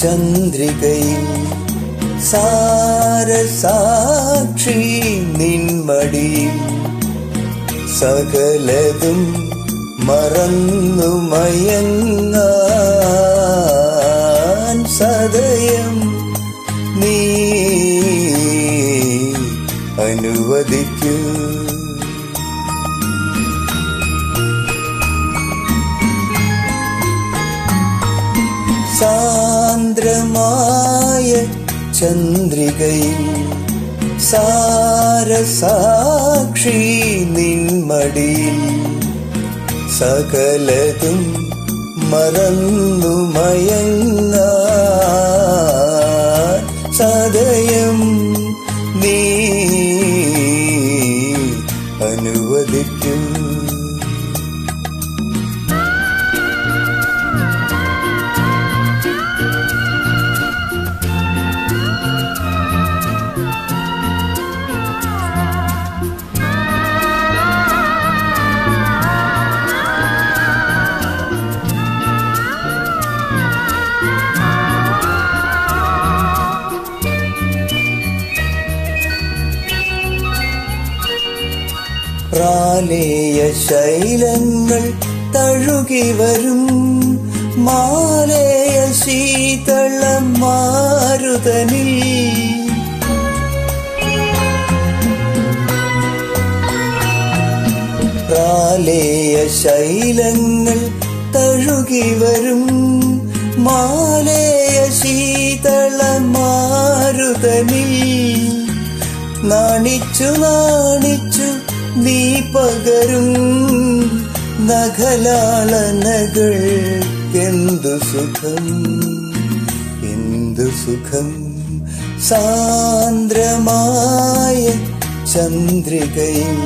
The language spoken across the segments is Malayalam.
ചന്ദ്രികയിൽ സാരസാക്ഷി നിൻമടിയിൽ സകലതും മറന്നു മയങ്ങാൻ സദയം നീ അനുവദിക്കൂ. സാന്ദ്രമായ ചന്ദ്രികയിൽ സാരസാക്ഷി നിന്മടിയിൽ സകലതും മറന്നു മയങ്ങ സദയം നീ അനുവദിക്കൂ. പ്രാലേയ ശൈലങ്ങൾ തഴുകി വരും. മാലേയ ശീതളം മാരുതനിൽ. പ്രാലേയ ശൈലങ്ങൾ തഴുകി വരും. മാലേയ ശീതള മാരുതനിൽ. നാണിച്ചു നാണിച്ചു നീ പകരും നഖലാളനകൾ എന്തു സുഖം? എന്തു സുഖം? സാന്ദ്രമായ ചന്ദ്രികയിൽ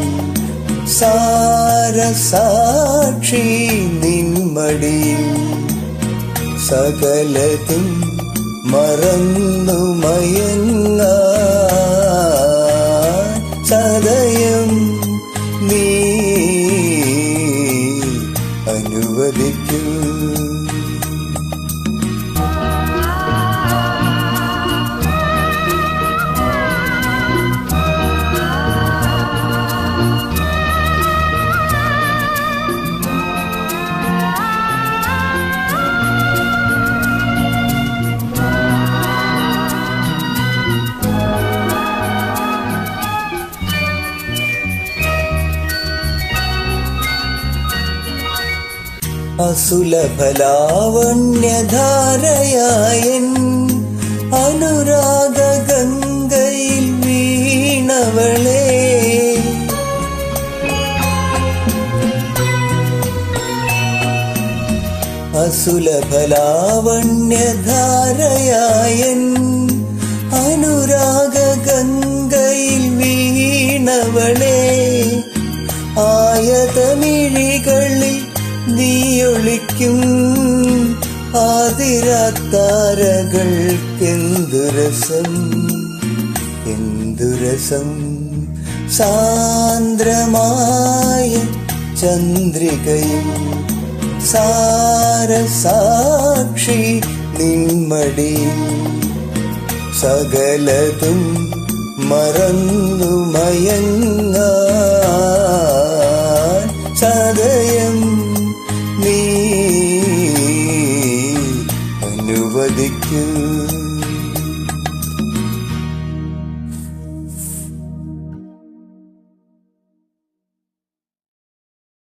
സാരസാക്ഷി നിന്മടിയും സകലതും മറന്നു അനുവദിക്കൂ അസുലഫലാവണ്യധാരയായൻ അനുരാഗ ഗംഗയിൽ വീണവളേ. അസുലഫലാവണ്യധാരയായൻ അനുരാഗ ഗംഗയിൽ വീണവളേ. നീയൊളിക്കും ആതിരാത്താരകൾക്കെന്തു രസം എന്തു രസം സാന്ദ്രമായ ചന്ദ്രികയും സാരസാക്ഷി നിമ്മടി സകലതും മറന്നു മയങ്ങ സദയം